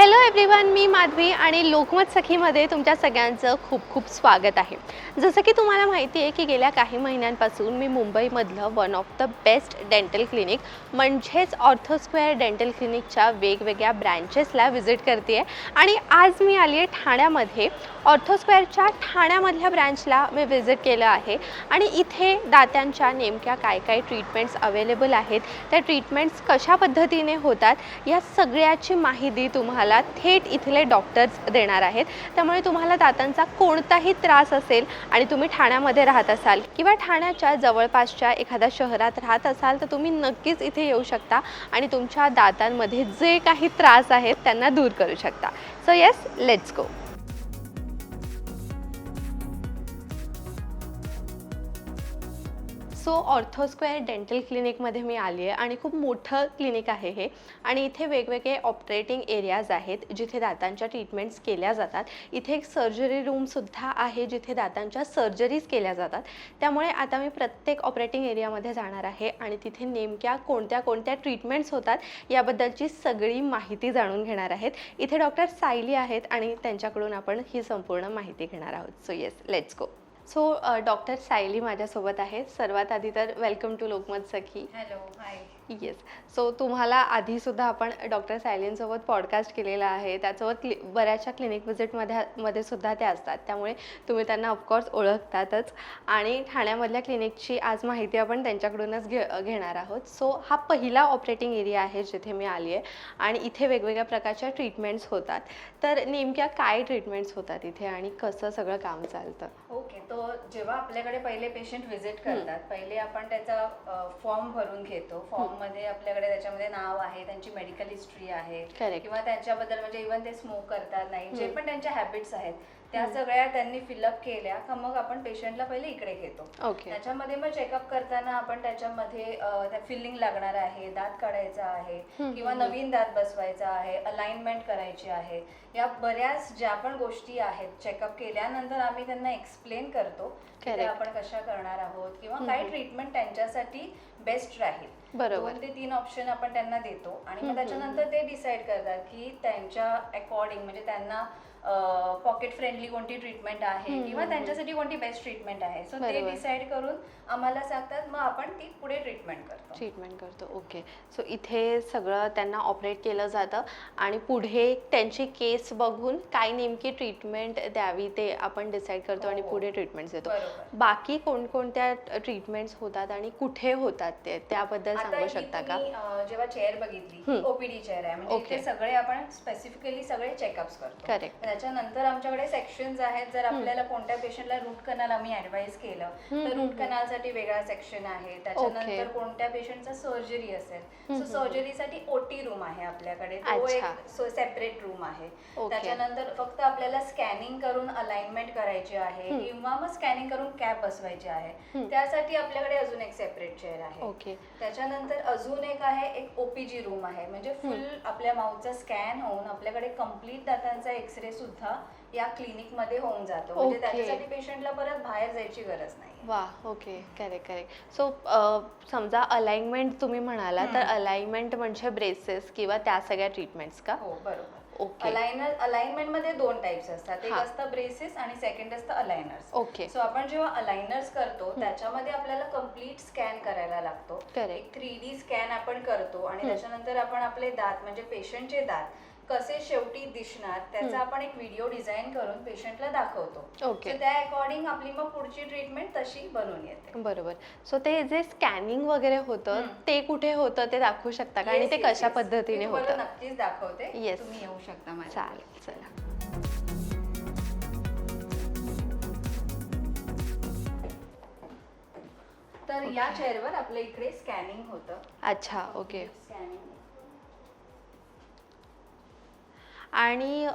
Hello everyone मी माधवी आणि लोकमत सखीमध्ये तुमच्या सगळ्यांचं खूप खूप स्वागत आहे. जसं की तुम्हाला माहिती आहे की गेल्या काही महिन्यांपासून मी मुंबईमधलं one of the best dental clinic म्हणजेच ऑर्थोस्क्वेअर डेंटल क्लिनिकच्या वेगवेगळ्या ब्रँचेसला व्हिजिट करते आहे आणि आज मी आली आहे ठाण्यामध्ये. ऑर्थोस्क्वेअरच्या ठाण्यामधल्या ब्रँचला मी व्हिजिट केलं आहे. आणि इथे दात्यांच्या नेमक्या काय काय ट्रीटमेंट्स अवेलेबल आहेत त्या ट्रीटमेंट्स कशा पद्धतीने होतात या सगळ्याची माहिती तुम्हाला थेट इथले डॉक्टर्स देणार आहेत. त्यामुळे तुम्हाला दातांचा कोणताही त्रास असेल आणि तुम्ही ठाण्यामध्ये राहत असाल किंवा ठाण्याच्या जवळपासच्या एखाद्या शहरात राहत असाल तर तुम्ही नक्कीच इथे येऊ शकता आणि तुमच्या दातांमध्ये जे काही त्रास आहेत त्यांना दूर करू शकता. So yes let's go so Orthosquare dental क्लिनिकमध्ये मी आली आहे आणि खूप मोठं क्लिनिक आहे हे. आणि इथे वेगवेगळे ऑपरेटिंग एरियाज आहेत जिथे दातांच्या ट्रीटमेंट्स केल्या जातात. इथे एक सर्जरी रूमसुद्धा आहे जिथे दातांच्या सर्जरीज केल्या जातात. त्यामुळे आता मी प्रत्येक ऑपरेटिंग एरियामध्ये जाणार आहे आणि तिथे नेमक्या कोणत्या कोणत्या ट्रीटमेंट्स होतात याबद्दलची सगळी माहिती जाणून घेणार आहेत. इथे डॉक्टर सायली आहेत आणि त्यांच्याकडून आपण ही संपूर्ण माहिती घेणार आहोत. So yes let's go so doctor Sayali माझ्यासोबत आहे सर्वात आधी तर welcome to Lokmat Sakhi. Hello hi yes so तुम्हाला आधीसुद्धा आपण डॉक्टर सायलींसोबत पॉडकास्ट केलेला आहे. त्यासोबत क्लि बऱ्याचशा क्लिनिक व्हिजिटमध्ये मध्ये सुद्धा ते असतात. त्यामुळे तुम्ही त्यांना ऑफकोर्स ओळखतातच. आणि ठाण्यामधल्या क्लिनिकची आज माहिती आपण त्यांच्याकडूनच घे घेणार आहोत. सो हा पहिला ऑपरेटिंग एरिया आहे जिथे मी आली आहे आणि इथे वेगवेगळ्या प्रकारच्या ट्रीटमेंट्स होतात. तर नेमक्या काय ट्रीटमेंट्स होतात इथे आणि कसं सगळं काम चालतं? ओके तो जेव्हा आपल्याकडे पहिले पेशंट व्हिजिट करतात पहिले आपण त्याचा फॉर्म भरून घेतो फॉर्ममध्ये आपल्याकडे त्याच्यामध्ये नाव आहे त्यांची मेडिकल हिस्ट्री आहे. किंवा त्यांच्याबद्दल म्हणजे इव्हन ते स्मोक करतात नाही जे. पण त्यांच्या हॅबिट्स आहेत त्या सगळ्या त्यांनी फिलअप केल्या का मग आपण पेशंटला पहिले इकडे घेतो ओके त्याच्यामध्ये मग चेकअप करताना आपण त्याच्यामध्ये फिलिंग लागणार आहे दात काढायचा आहे किंवा. नवीन दात बसवायचा आहे अलाइनमेंट करायची आहे या बऱ्याच ज्या पण गोष्टी आहेत चेकअप केल्यानंतर आम्ही त्यांना एक्सप्लेन करतो की. आपण कशा करणार आहोत किंवा काय. ट्रीटमेंट त्यांच्यासाठी बेस्ट राहील बरोबर. ते तीन ऑप्शन आपण त्यांना देतो आणि मग त्याच्यानंतर ते डिसाईड करतात की त्यांच्या अकॉर्डिंग म्हणजे त्यांना पॉकेट फ्रेंडली कोणती ट्रीटमेंट आहे किंवा त्यांच्यासाठी कोणती बेस्ट ट्रीटमेंट आहे सो ते. डिसाईड करून आम्हाला सांगतात मग आपण ती पुढे ट्रीटमेंट करतो ट्रीटमेंट करतो ओके सो इथे सगळं त्यांना ऑपरेट केलं जातं आणि पुढे त्यांची केस बघून काय नेमकी ट्रीटमेंट द्यावी ते आपण डिसाईड करतो आणि हो. पुढे ट्रीटमेंट्स देतो. बाकी कोणकोणत्या ट्रीटमेंट्स होतात आणि कुठे होतात ते त्याबद्दल सांगू शकता का जेव्हा चेअर बघितली. ओपीडी चेअर आहे म्हणजे सगळे आपण स्पेसिफिकली सगळे चेकअप्स करतो Correct. त्याच्यानंतर आमच्याकडे सेक्शन्स आहेत. जर आपल्याला कोणत्या पेशंटला रूट कनाल आम्ही ऍडवाइस केलं तर रूट कनालसाठी वेगळा सेक्शन आहे. त्याच्यानंतर कोणत्या पेशंटचा सर्जरी असेल सो सर्जरीसाठी ओटी रूम आहे आपल्याकडे. तो. एक सेपरेट रूम आहे. त्याच्यानंतर फक्त आपल्याला स्कॅनिंग करून अलाइनमेंट करायची आहे. किंवा मग स्कॅनिंग करून कॅप बसवायची आहे. त्यासाठी आपल्याकडे अजून एक सेपरेट चेअर आहे. त्याच्यानंतर अजून एक आहे एक ओपीजी रूम आहे. म्हणजे फुल आपल्या माउथचा स्कॅन होऊन आपल्याकडे कंप्लीट दातांचा एक्सरे सुद्धा या क्लिनिकमध्ये होऊन जातो. म्हणजे Okay. त्याच्यासाठी पेशंटला परत बाहेर जायची गरज नाही. वा ओके करेक्ट करेक्ट सो समजा अलाइनमेंट तुम्ही म्हणाला तर हम्म. अलाइनमेंट म्हणजे ब्रेसेस किंवा त्या सगळ्या ट्रीटमेंट्स का? हो बरोबर. ओके अलायनर अलाइनमेंटमध्ये दोन टाइप्स असतात. एक हा. असतं ब्रेसेस आणि सेकंड असतं अलायनर्स ओके सो आपण जेव्हा अलाइनर्स करतो त्याच्यामध्ये आपल्याला कंप्लीट स्कॅन करायला लागतो. Correct. एक थ्री डी स्कॅन आपण करतो आणि. त्याच्यानंतर आपण आपले दात म्हणजे पेशंटचे दात कसे शेवटी दिसणार त्याचा. आपण एक व्हिडिओ डिझाईन करून पेशंटला दाखवतो. ओके त्या अकॉर्डिंग आपली मग पुढची ट्रीटमेंट तशी बनवून येते. बरोबर. सो ते जे स्कॅनिंग वगैरे होतं. ते कुठे होतं ते दाखवू शकता का? आणि ते कशा. पद्धतीने होतं? नक्कीच दाखवते. Yes. तुम्ही येऊ शकता माझ्या चालेल चला. तर या चेअरवर आपल्या इकडे स्कॅनिंग होतं. अच्छा ओके स्कॅनिंग आणि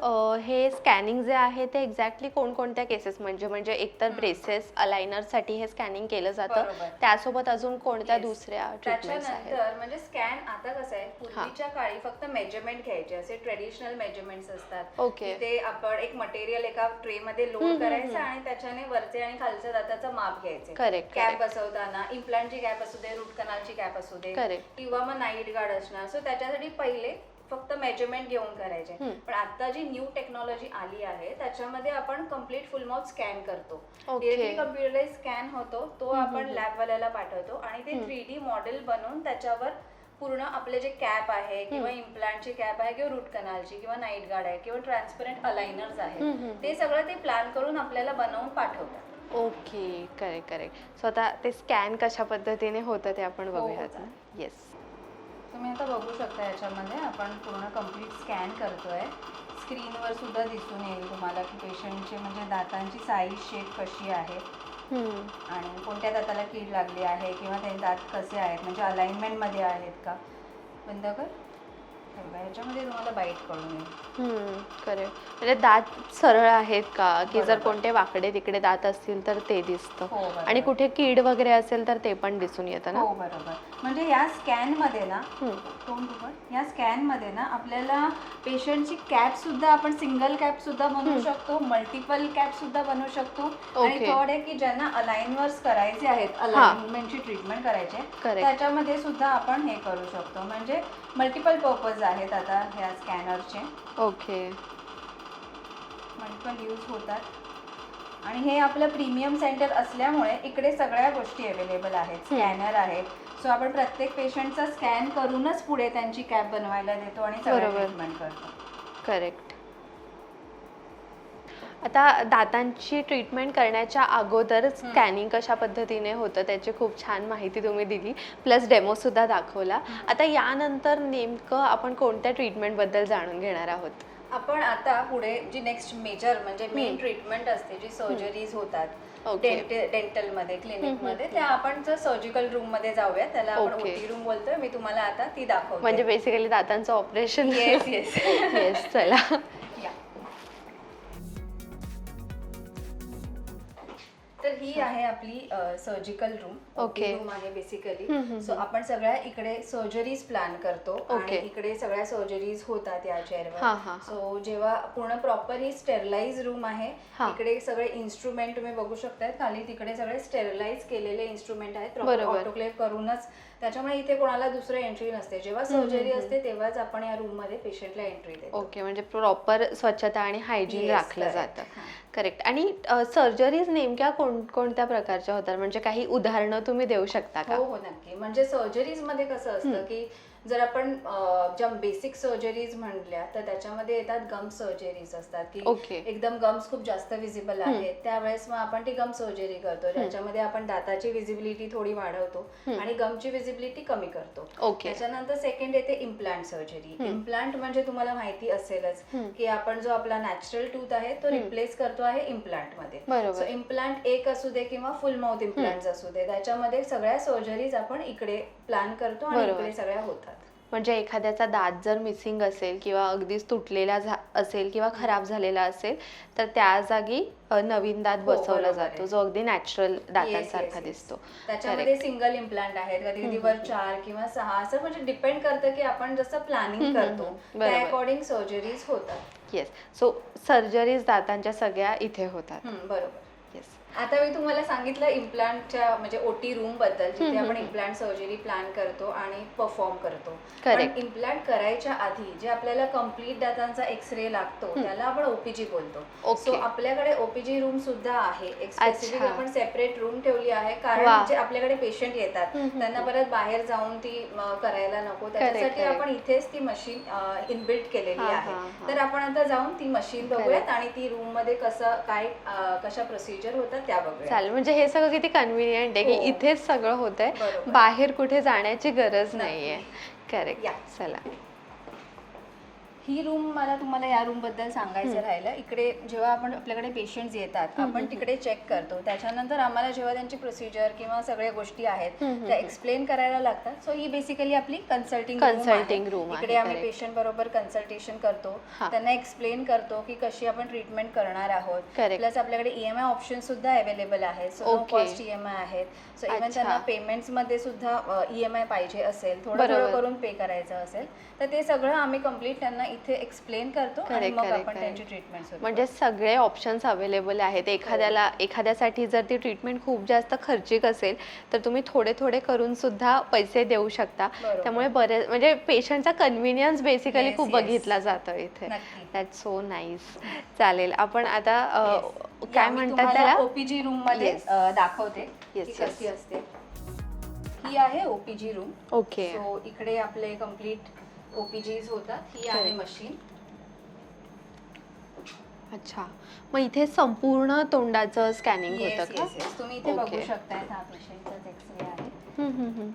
हे स्कॅनिंग जे आहे ते एक्झॅक्टली कोणकोणत्या केसेस म्हणजे म्हणजे एकतर ब्रेसेस अलायनरसाठी हे स्कॅनिंग केलं जातं. त्यासोबत अजून कोणत्या. दुसऱ्या ट्रीटमेंट्स आहेत म्हणजे स्कॅन आता कसं आहे पूर्वीच्या काळी फक्त मेजरमेंट घ्यायचे असे ट्रेडिशनल मेजरमेंट्स असतात Okay. ते आपण एक मटेरियल एका ट्रे मध्ये लोड करायचं आणि त्याच्याने वरचे आणि खालच्या दाताचं माप घ्यायचे Correct, कॅप. बसवताना इम्प्लांटची कॅप असू दे रूट कनालची कॅप असू दे. किंवा मग नाईट गार्ड असणार सो त्याच्यासाठी पहिले फक्त मेजरमेंट घेऊन करायचे. पण आता जी न्यू टेक्नॉलॉजी आली आहे त्याच्यामध्ये आपण कंप्लीट फुल माउथ स्कॅन करतो. डिरेक्टली स्कॅन होतो तो आपण लॅबवाल्याला पाठवतो आणि ते. थ्री डी मॉडेल बनवून त्याच्यावर पूर्ण आपले जे कॅप आहे किंवा. इम्प्लांटची कॅप आहे किंवा रूट कनालची किंवा नाईट गार्ड आहे किंवा ट्रान्सपरंट अलाइनर्स हम्म, आहे हम्म. ते सगळं ते प्लॅन करून आपल्याला बनवून पाठवतात ओके करेक्ट करेक्ट सो आता ते स्कॅन कशा पद्धतीने होतं ते आपण हो, बघूयात. येस तुम्ही आता बघू शकता याच्यामध्ये आपण पूर्ण कंप्लीट स्कॅन करतोय. स्क्रीनवर सुद्धा दिसून येईल तुम्हाला की पेशंटचे म्हणजे दातांची साईज शेप कशी आहे. आणि कोणत्या दाताला कीड लागली आहे किंवा ते दात कसे आहेत म्हणजे अलाइनमेंटमध्ये आहेत का? बंद कर. तुम्हाला बाईट कळून येईल करेक्ट म्हणजे दात सरळ आहेत का की जर बरोबर. कोणते वाकडे तिकडे दात असतील तर ते दिसतं हो बरोबर. आणि कुठे कीड वगैरे असेल तर ते पण दिसून येतं ना हो बरोबर म्हणजे या स्कॅनमध्ये ना हम्म. तोंड उघड. या स्कॅनमध्ये ना आपल्याला पेशंटची कॅप सुद्धा आपण सिंगल कॅप सुद्धा बनवू. शकतो मल्टिपल कॅप सुद्धा बनवू शकतो आणि Okay. थर्ड आहे की ज्यांना अलाइनवर्स करायचे आहेत अलाइनमेंटची ट्रीटमेंट करायचे Correct. त्याच्यामध्ये सुद्धा आपण हे करू शकतो म्हणजे मल्टिपल पर्पज आहेत आता ह्या स्कॅनरचे. ओके. मल्टिपल यूज होतात. आणि हे आपलं प्रीमियम सेंटर असल्यामुळे इकडे सगळ्या गोष्टी अवेलेबल आहेत. स्कॅनर आहेत सो आपण प्रत्येक पेशंटचा स्कॅन करूनच पुढे त्यांची कॅब बनवायला देतो आणि सगळं बरोबर. ट्रीटमेंट करतो. करेक्ट. आता दातांची ट्रीटमेंट करण्याच्या अगोदर स्कॅनिंग कशा पद्धतीने होतं त्याची खूप छान माहिती तुम्ही दिली. प्लस डेमोसुद्धा दाखवला. आता यानंतर नेमकं आपण कोणत्या ट्रीटमेंटबद्दल जाणून घेणार आहोत? आपण आता पुढे जी नेक्स्ट मेजर म्हणजे मेन. ट्रीटमेंट असते जी सर्जरीज होतात Okay. डेंटलमध्ये क्लिनिक हम्म, मध्ये हम्म, त्या आपण जर सर्जिकल रूममध्ये जाऊया त्याला आपण. ओटी रूम बोलतोय मी तुम्हाला आता ती दाखवते. म्हणजे बेसिकली दातांचं ऑपरेशन येस येस येस चला. तर ही आहे आपली सर्जिकल रूम Okay. रूम आहे बेसिकली सो आपण सगळ्या इकडे सर्जरीज प्लॅन करतो आणि Okay. इकडे सगळ्या सर्जरीज होतात या चेअरवर. सो जेव्हा पूर्ण प्रॉपर ही स्टेरलाइज रूम आहे. इकडे सगळे इन्स्ट्रुमेंट तुम्ही बघू शकताय खाली तिकडे सगळे स्टेरलाइज केलेले इन्स्ट्रुमेंट आहेत. ऑटोक्लेव्ह करूनच त्याच्यामुळे इथे कोणाला दुसरं एंट्री नसते जेव्हा सर्जरी. असते तेव्हाच आपण या रूममध्ये पेशंटला एंट्री देतो ओके म्हणजे प्रॉपर स्वच्छता आणि हायजीन राखलं. जातं करेक्ट आणि सर्जरीज नेमक्या कोण कोणत्या प्रकारच्या होतात? म्हणजे काही उदाहरणं तुम्ही देऊ शकता का? हो हो नक्की. म्हणजे सर्जरीजमध्ये कसं असतं की जर आपण ज्या बेसिक सर्जरीज म्हणल्या तर त्याच्यामध्ये येतात गम सर्जरीज असतात की Okay. एकदम गम्स खूप जास्त विजिबल. आहेत त्यावेळेस मग आपण ती गम सर्जरी करतो ज्याच्यामध्ये आपण दाताची विजिबिलिटी थोडी वाढवतो. आणि गमची विजिबिलिटी कमी करतो त्याच्यानंतर सेकंड येते इम्प्लांट सर्जरी इम्प्लांट म्हणजे तुम्हाला माहिती असेलच. की आपण जो आपला नॅचरल टूथ आहे तो. रिप्लेस करतो आहे इम्प्लांटमध्ये इम्प्लांट एक असू दे किंवा फुल माउथ इम्प्लांट असू दे त्याच्यामध्ये सगळ्या सर्जरीज आपण इकडे प्लॅन करतो आणि. इकडे सगळ्या होतात म्हणजे एखाद्याचा दात जर मिसिंग असेल किंवा अगदीच तुटलेला झा असेल किंवा खराब झालेला असेल तर त्या जागी नवीन दात हो, बसवला जातो. जो अगदी नॅचरल दातांसारखा. दिसतो त्याच्यामध्ये सिंगल इम्प्लांट आहेत कधी कधी वर चार किंवा सहा असं म्हणजे डिपेंड करतं की आपण जसं प्लॅनिंग करतो. त्या. अकॉर्डिंग सर्जरीज होतात येस सो सर्जरीज दातांच्या सगळ्या इथे होतात बरोबर आता मी तुम्हाला सांगितलं इम्प्लांटच्या म्हणजे ओटी रूमबद्दल जिथे आपण. इम्प्लांट सर्जरी प्लॅन करतो आणि परफॉर्म करतो. पण इम्प्लांट करायच्या आधी जे आपल्याला कंप्लीट दातांचा एक्सरे लागतो त्याला आपण ओपीजी बोलतो. सो आपल्याकडे ओपीजी रूम सुद्धा आहे एक स्पेसिफिक. आपण सेपरेट रूम ठेवली आहे. कारण जे आपल्याकडे पेशंट येतात त्यांना परत बाहेर जाऊन ती करायला नको त्याच्यासाठी. आपण इथेच ती मशीन इनबिल्ट केलेली आहे. तर आपण आता जाऊन ती मशीन बघूयात आणि ती रूममध्ये कसं काय कशा प्रोसिजर होतात त्या बघूया. चालेल. म्हणजे हे सगळं किती कन्व्हिनियंट आहे की हो. इथेच सगळं होत आहे बरोबर. बाहेर कुठे जाण्याची गरज नाहीये. करेक्ट या. चला. ही रूम मला तुम्हाला या रूमबद्दल सांगायचं राहिलं इकडे जेव्हा आपण आपल्याकडे पेशंट्स येतात आपण तिकडे चेक करतो त्याच्यानंतर आम्हाला जेव्हा त्यांची प्रोसिजर किंवा सगळ्या गोष्टी आहेत त्या एक्सप्लेन करायला लागतात सो ही बेसिकली आपली कन्सल्टिंग room आहे, इकडे आम्ही. पेशंट बरोबर कन्सल्टेशन करतो. त्यांना एक्सप्लेन करतो की कशी आपण ट्रीटमेंट करणार आहोत. प्लस आपल्याकडे ईएमआय ऑप्शन सुद्धा अवेलेबल आहेत सो. कॉस्ट ईएमआय आहेत सो इव्हन. त्यांना पेमेंट्समध्ये सुद्धा ईएमआय पाहिजे असेल थोडं. थोडं करून पे करायचं असेल तर ते सगळं आम्ही कंप्लीट त्यांना इथे एक्सप्लेन करतो आणि Correct, मग correct, आपण त्यांची correct. ट्रीटमेंट सुरू म्हणजे सगळे ऑप्शन्स अवेलेबल आहेत एखाद्याला एखाद्यासाठी जर ती ट्रीटमेंट खूप जास्त खर्चिक असेल तर तुम्ही थोडे थोडे करून सुद्धा पैसे देऊ शकता बरोबर. त्यामुळे बरेच म्हणजे पेशंटचा कन्व्हिनियन्स बेसिकली Yes, खूप yes. बघितला जातो इथे नक्की. दॅट सो नाईस चालेल आपण आता अ, Yes. काय या, मी म्हणतात तुम्हाला त्याला ओपीजी रूममध्ये Yes. अ, दाखवते Yes, की yes. कशी असते ही आहे ओपीजी रूम ओके सो इकडे आपले कंप्लीट ओपीजीज होतात ही आहे Correct. मशीन अच्छा मग इथे संपूर्ण तोंडाचं स्कॅनिंग होतं का तुम्ही इथे बघू Okay. शकताय हा पेशंटचाच एक्सरे आहे हम्म, हम्म, हम्म.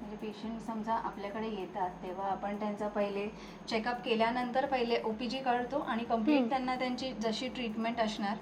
म्हणजे पेशंट समजा आपल्याकडे येतात तेव्हा आपण त्यांचा पहिले चेकअप केल्यानंतर पहिले ओपीजी काढतो आणि हम्म. कंप्लीट त्यांना त्यांची जशी ट्रीटमेंट असणार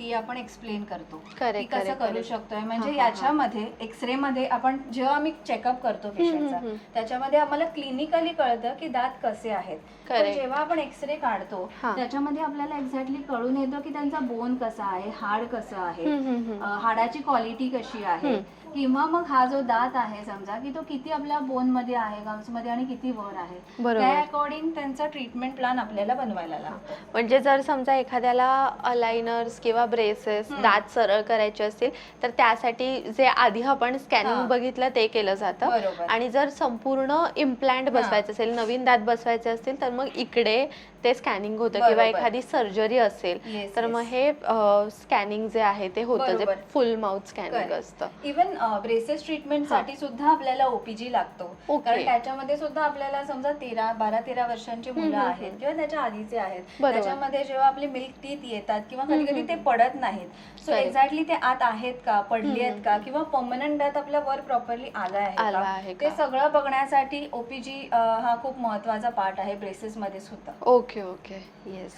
ती आपण एक्सप्लेन करतो Correct, की कसं correct, करू correct. शकतोय म्हणजे हा, हा, हा. याच्यामध्ये एक्सरे मध्ये आपण जेव्हा आम्ही चेकअप करतो पेशंटचा हम्म. त्याच्यामध्ये आम्हाला क्लिनिकली कळतं की दात कसे आहेत पण Correct. जेव्हा आपण एक्सरे काढतो हा. त्याच्यामध्ये आपल्याला एक्झॅक्टली कळून येतं की त्यांचा बोन कसा आहे हाड कसं आहे हम्म, हम्म, हम्म. अ, हाडाची क्वालिटी कशी आहे हम्म. किंवा मग हा जो दात आहे समजा की तो किती आपल्या बोनमध्ये आहे गम्समध्ये आणि किती वर आहे बरोबर. त्या अकॉर्डिंग त्यांचा ट्रीटमेंट प्लॅन आपल्याला बनवायला लागतो म्हणजे जर समजा एखाद्याला अलायनर्स किंवा ब्रेसेस हम्म. दात सरळ करायचे असतील तर त्यासाठी जे आधी आपण हा. स्कॅनिंग बघितलं ते केलं जातं बरोबर. आणि जर संपूर्ण इम्प्लांट. बसवायचं असेल नवीन दात बसवायचे असतील तर मग इकडे ते स्कॅनिंग होतं किंवा बरोबर. एखादी सर्जरी असेल Yes, तर मग yes. हे स्कॅनिंग जे आहे ते होतं जे बरोबर. Full mouth scanning. असतं इवन ब्रेसेस ट्रीटमेंटसाठी सुद्धा आपल्याला ओपीजी लागतो. कारण त्याच्यामध्ये सुद्धा आपल्याला समजा तेरा बारा तेरा वर्षांची मुलं आहेत किंवा त्याच्या आधीचे आहेत. त्याच्यामध्ये जेव्हा आपले मिल्क टीथ येतात किंवा कधी कधी ते पडत नाहीत. सो. एक्झॅक्टली ते आत आहेत का? पडली आहेत का? किंवा परमनंट दात आपल्या वर प्रॉपरली आला आहे ते? सगळं बघण्यासाठी ओपीजी हा खूप महत्त्वाचा पार्ट आहे ब्रेसेस मध्ये सुद्धा. Okay okay. येस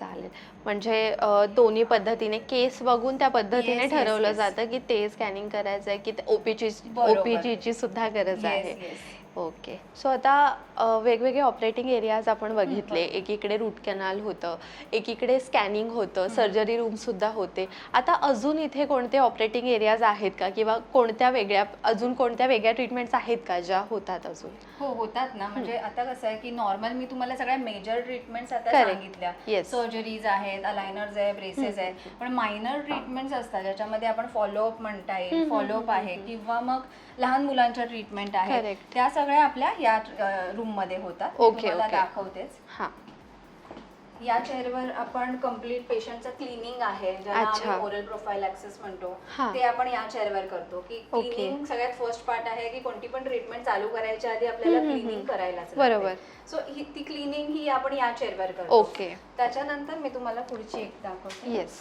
चालेल म्हणजे दोन्ही पद्धतीने केस बघून त्या पद्धतीने ठरवलं. जातं की ते स्कॅनिंग करायचं आहे की ओपीची. ओपीजीची सुद्धा गरज आहे. ओके. सो आता वेगवेगळे ऑपरेटिंग एरियाज आपण बघितले. एकीकडे रूट कॅनाल होतं एकीकडे स्कॅनिंग होतं सर्जरी रूम सुद्धा होते. आता अजून इथे कोणते ऑपरेटिंग एरियाज आहेत का? किंवा कोणत्या वेगळ्या अजून कोणत्या वेगळ्या ट्रीटमेंट्स आहेत का ज्या होतात अजून? हो होतात ना. म्हणजे आता कसं आहे की नॉर्मल मी तुम्हाला सगळ्या मेजर ट्रीटमेंट्स आता. सांगितल्या. सर्जरीज आहेत अलायनर्स आहे ब्रेसेस आहेत. पण मायनर ट्रीटमेंट्स असतात ज्याच्यामध्ये आपण फॉलोअप म्हणता येईल फॉलोअप आहे किंवा मग लहान मुलांच्या ट्रीटमेंट आहे. त्या सगळ्या आपल्या या रूममध्ये होतात okay. दाखवतेच हां या चेअरवर आपण कंप्लीट पेशंटचं क्लिनिंग आहे ज्याला ओरल प्रोफाईल ऍक्सेस म्हणतो. ते आपण या चेअरवर करतो की. क्लिनिंग सगळ्यात फर्स्ट पार्ट आहे की कोणती पण ट्रीटमेंट चालू करायच्या आधी आपल्याला क्लिनिंग. करायलाच बरोबर. सो ती क्लिनिंग ही आपण या चेअरवर करतो ओके त्याच्यानंतर मी तुम्हाला पुढची एक दाखवते येस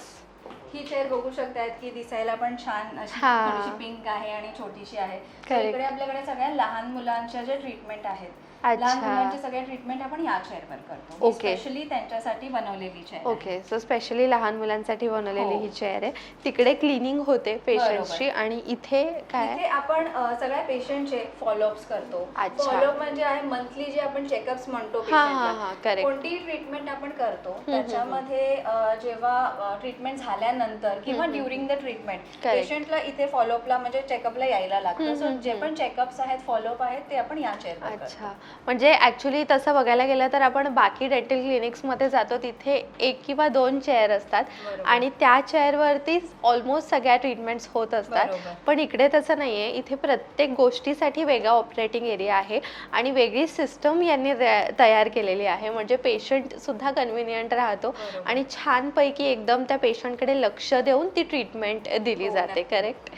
ही चेअर बघू शकतायत की दिसायला पण छान अशी हा. थोडीशी पिंक आहे आणि छोटीशी आहे So Correct. इकडे आपल्याकडे सगळ्या लहान मुलांच्या ज्या ट्रीटमेंट आहेत अच्छा. लहान मुलांच्या सगळ्या ट्रीटमेंट आपण या चेअरवर करतो Okay. स्पेशली त्यांच्यासाठी बनवलेली चेअर ओके सो स्पेशली लहान मुलांसाठी बनवलेली हो. ही चेअर आहे तिकडे क्लिनिंग होते पेशंटची आणि इथे काय इथे आपण अ, सगळ्या पेशंटचे फॉलोअप्स करतो अच्छा. फॉलोअप म्हणजे आहे मंथली जे आपण चेकअप्स म्हणतो हा, हा, हा, correct. कोणतीही ट्रीटमेंट आपण करतो हम्म, त्याच्यामध्ये अ, जेव्हा ट्रीटमेंट झाल्यानंतर किंवा ड्युरिंग द ट्रीटमेंट Correct. पेशंटला इथे फॉलोअपला म्हणजे चेकअपला यायला लागतं हम्म, सो हम्म, जे. पण चेकअप्स आहेत फॉलोअप आहेत ते आपण या चेअरवर करतो अच्छा म्हणजे ऍक्च्युली तसं बघायला गेलं तर आपण बाकी डेंटल क्लिनिक्समध्ये जातो तिथे एक किंवा दोन चेअर असतात. आणि त्या चेअरवरतीच ऑलमोस्ट सगळ्या ट्रीटमेंट्स होत असतात. पण इकडे तसं नाही आहे इथे प्रत्येक गोष्टीसाठी वेगळा ऑपरेटिंग एरिया आहे आणि वेगळी सिस्टम यांनी तया- तयार केलेली आहे म्हणजे पेशंट सुद्धा कन्व्हिनियंट राहतो. आणि छानपैकी एकदम त्या पेशंटकडे लक्ष देऊन ती ट्रीटमेंट दिली हो, जाते. करेक्ट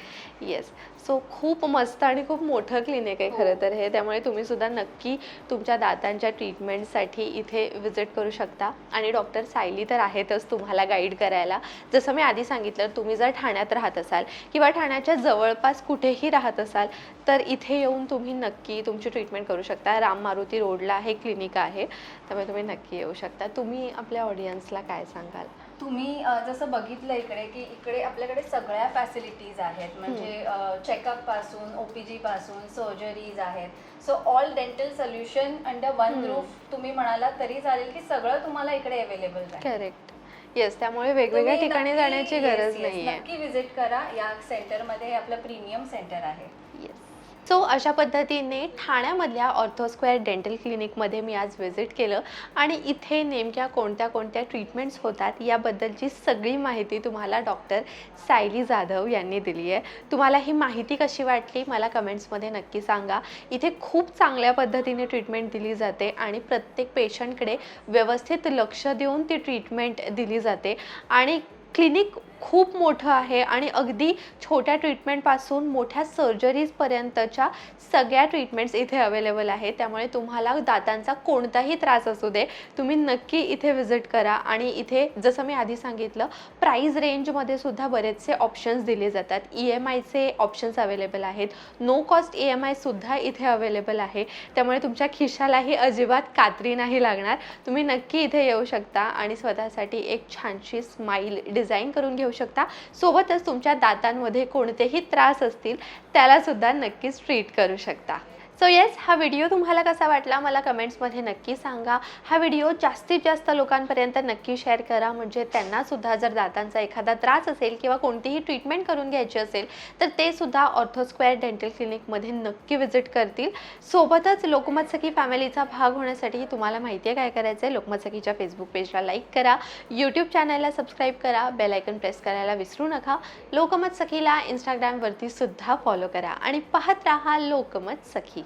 येस सो खूप मस्त आणि खूप मोठं क्लिनिक आहे हो. खरं तर हे. त्यामुळे तुम्ही सुद्धा नक्की तुमच्या दातांच्या ट्रीटमेंटसाठी इथे विजिट करू शकता. आणि डॉक्टर सायली तर आहेतच तुम्हाला गाईड करायला. जसं मी आधी सांगितलं तुम्ही जर ठाण्यात राहत असाल किंवा ठाण्याच्या जवळपास कुठेही राहत असाल तर इथे येऊन तुम्ही नक्की तुमची ट्रीटमेंट करू शकता. राम मारुती रोडला हे क्लिनिक आहे. त्यामुळे तुम्ही नक्की येऊ शकता. तुम्ही आपल्या ऑडियन्सला काय सांगाल? तुम्ही जसं बघितलं इकडे की इकडे आपल्याकडे सगळ्या फॅसिलिटीज आहेत. म्हणजे चेकअपपासून ओपीजी पासून सर्जरीज आहेत. So all dental solution under one. Roof तुम्ही म्हणाला तरी चालेल की सगळं तुम्हाला इकडे अवेलेबल आहे. करेक्ट येस त्यामुळे वेगवेगळ्या ठिकाणी जाण्याची गरज नाही नक्की विजिट करा. या सेंटरमध्ये आपलं प्रीमियम सेंटर आहे. येस सो अशा पद्धतीने ठाण्यामधल्या ऑर्थोस्क्वेअर डेंटल क्लिनिकमध्ये मी आज व्हिजिट केलं आणि इथे नेमक्या कोणत्या कोणत्या ट्रीटमेंट्स होतात याबद्दलची सगळी माहिती तुम्हाला डॉक्टर सायली जाधव यांनी दिली आहे. तुम्हाला ही माहिती कशी वाटली मला कमेंट्समध्ये नक्की सांगा. इथे खूप चांगल्या पद्धतीने ट्रीटमेंट दिली जाते आणि प्रत्येक पेशंटकडे व्यवस्थित लक्ष देऊन ती ट्रीटमेंट दिली जाते. आणि क्लिनिक खूप मोठं आहे आणि अगदी छोट्या ट्रीटमेंटपासून मोठ्या सर्जरीजपर्यंतच्या सगळ्या ट्रीटमेंट्स इथे अवेलेबल आहेत. त्यामुळे तुम्हाला दातांचा कोणताही त्रास असू दे तुम्ही नक्की इथे व्हिजिट करा. आणि इथे जसं मी आधी सांगितलं प्राईज रेंजमध्ये सुद्धा बरेचसे ऑप्शन्स दिले जातात. ई एम आयचे ऑप्शन्स अवेलेबल आहेत. नो कॉस्ट ई एम आयसुद्धा इथे अवेलेबल आहे. त्यामुळे तुमच्या खिशालाही अजिबात कात्री नाही लागणार. तुम्ही नक्की इथे येऊ शकता आणि स्वतःसाठी एक छानशी स्माईल डिझाईन करून घेऊ घेऊ शकता. सोबतच तुमच्या दातांमध्ये कोणतेही त्रास असतील त्यालासुद्धा नक्कीच ट्रीट करू शकता. सो येस हा व्हिडिओ तुम्हाला कसा वाटला मला कमेंट्समध्ये नक्की सांगा. हा व्हिडिओ जास्तीत जास्त लोकांपर्यंत नक्की शेअर करा. म्हणजे त्यांनासुद्धा जर दातांचा एखादा त्रास असेल किंवा कोणतीही ट्रीटमेंट करून घ्यायची असेल तर ते सुद्धा ऑर्थोस्क्वेअर डेंटल क्लिनिकमध्ये नक्की व्हिजिट करतील. सोबतच लोकमत सखी फॅमिलीचा भाग होण्यासाठी तुम्हाला माहिती आहे काय करायचं आहे लोकमत सखीच्या फेसबुक पेजला लाईक करा यूट्यूब चॅनलला सबस्क्राईब करा. बेल आयकन प्रेस करायला विसरू नका. लोकमत सखीला इंस्टाग्रामवरती सुद्धा फॉलो करा. आणि पाहत राहा लोकमत सखी